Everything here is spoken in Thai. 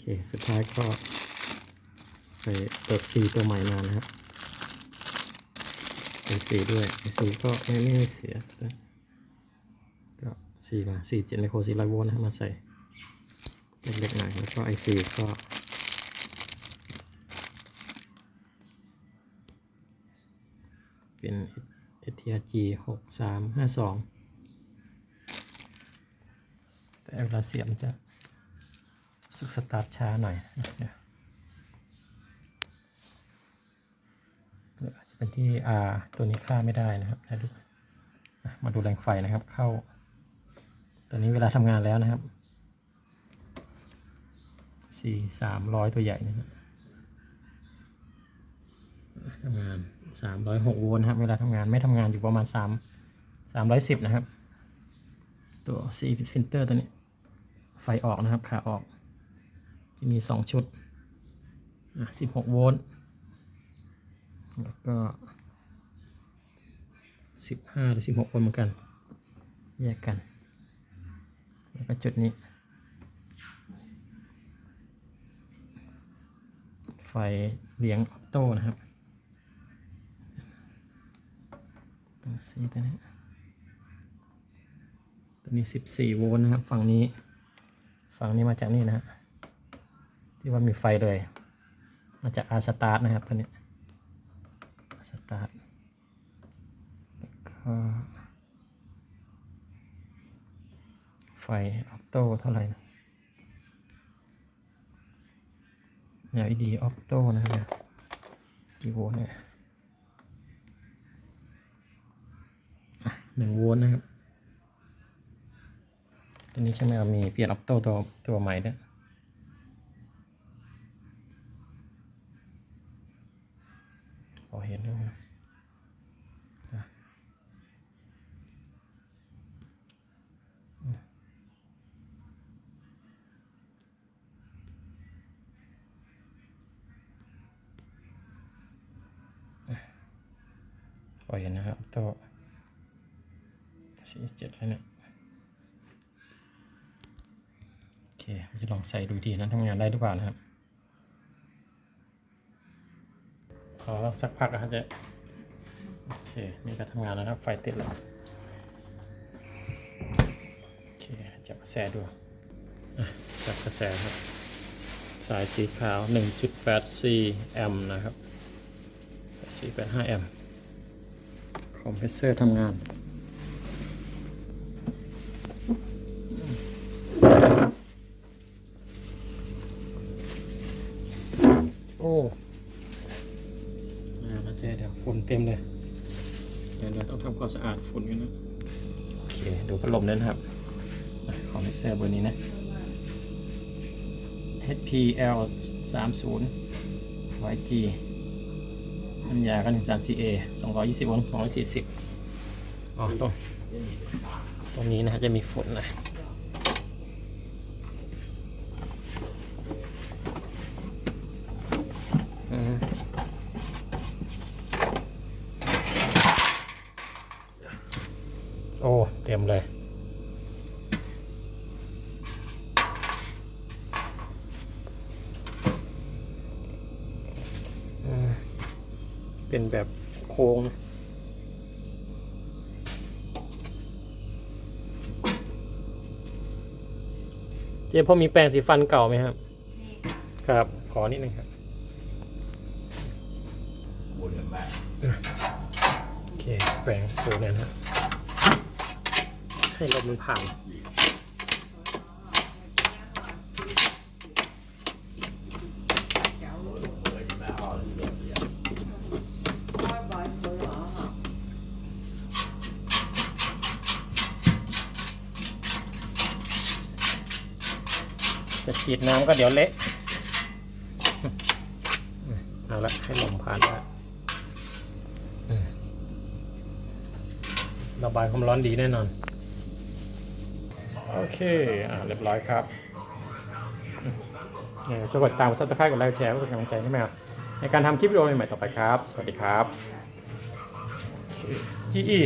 เค สุดท้ายก็ไปเปิดซีตัวใหม่มานะครับเป็นสีด้วยสีก็ไม่ไม่ให้เสียก็สีมาสีเจ็ดไมโครสี่ร้อยโวลต์นะครับมาใส่เล็กๆหน่อยแล้วก็ไอซีก็เป็น STRG หกสามห้าสองแต่เวลาเสียมันจะ สึกสตาร์ทช้าหน่อยเดี๋ยวจะเป็นที่ R ตัวนี้ค่าไม่ได้นะครับนะดูมาดูแรงไฟนะครับ เข้า ตัวนี้เวลาทำงานแล้วนะครับสี่สามร้อยตัวใหญ่นะครับทำงาน306โวลต์นะครับ เวลาทำงานไม่ทำงานอยู่ประมาณ3 310นะครับ ตัว C filter ตัวนี้ ไฟออกนะครับขาออก ที่มี 2 ชุด16 โวลต์ แล้วก็ 15 หรือ 16 โวลต์เหมือนกัน แยกกัน แล้วก็จุดนี้ ไฟเลี้ยงออโต้นะครับตัวซีตัวนี้ตัวนี้สิบสี่โวลต์นะครับ ฝั่งนี้ ฝั่งนี้มาจากนี่นะฮะ ที่ว่ามีไฟเลย มาจากอาสตาร์ทนะครับตัวนี้อาสตาร์ทแล้วก็ไฟออโต้เท่าไหร่นะ LED ออโต้นะครับเนี่ยกี่โวลต์เนี่ยหนึ่งโวลต์นะครับ ตัวนี้ใช่ไหมมีเปลี่ยนออปโต้ตัวตัวใหม่ด้วย พอเห็นด้วนะพอเห็นนะครับออปโตสี่เจ็ดแล้วเนี่ยโอเคจะลองใส่ดูดีนะทำงานได้หรือเปล่านะครับ พอสักพักนะครับจะโอเค นี่ก็ทำงานแล้วครับ ไฟติดแล้ว โอเค จับกระแสดูจับกระแสครับ สายสีขาว 1.84 แอมป์นะครับ485แอมป์คอมเพรสเซอร์ทำงาน เจ๊เดี๋ยวฝุ่นเต็มเลย เดี๋ยวเราต้องทำความสะอาดฝุ่นกันนะ โอเค ดูพัดลมด้วยนะครับอะคอมเพรสเซอร์เบอร์นี้นะ HPL 30 YG อันยากันถึง 34A 220โวลต์240 อ๋อตรงตรงนี้นะฮะจะมีฝุ่นนะ อืมโอ้ เต็มเลย อืม เป็นแบบโค้งนะเจ๊พ่อมีแปรงสีฟันเก่าไหมครับ ครับ ขอนิดนึงครับโอเค แปลงตัวเนี่ยนะฮะให้ลมมันผ่าน จะฉีดน้ำก็เดี๋ยวเละเอาละให้ลมผ่านแล้วระบายความร้อนดีแน่นอน โอเค อ่าเรียบร้อยครับเนี่ยช่วยกดตามกดซับสไครต์กดไลค์แชร์เพื่อเป็นกำลังใจให้แมวในการทำคลิปวิดีโอใหม่ๆต่อไปครับ สวัสดีครับ GE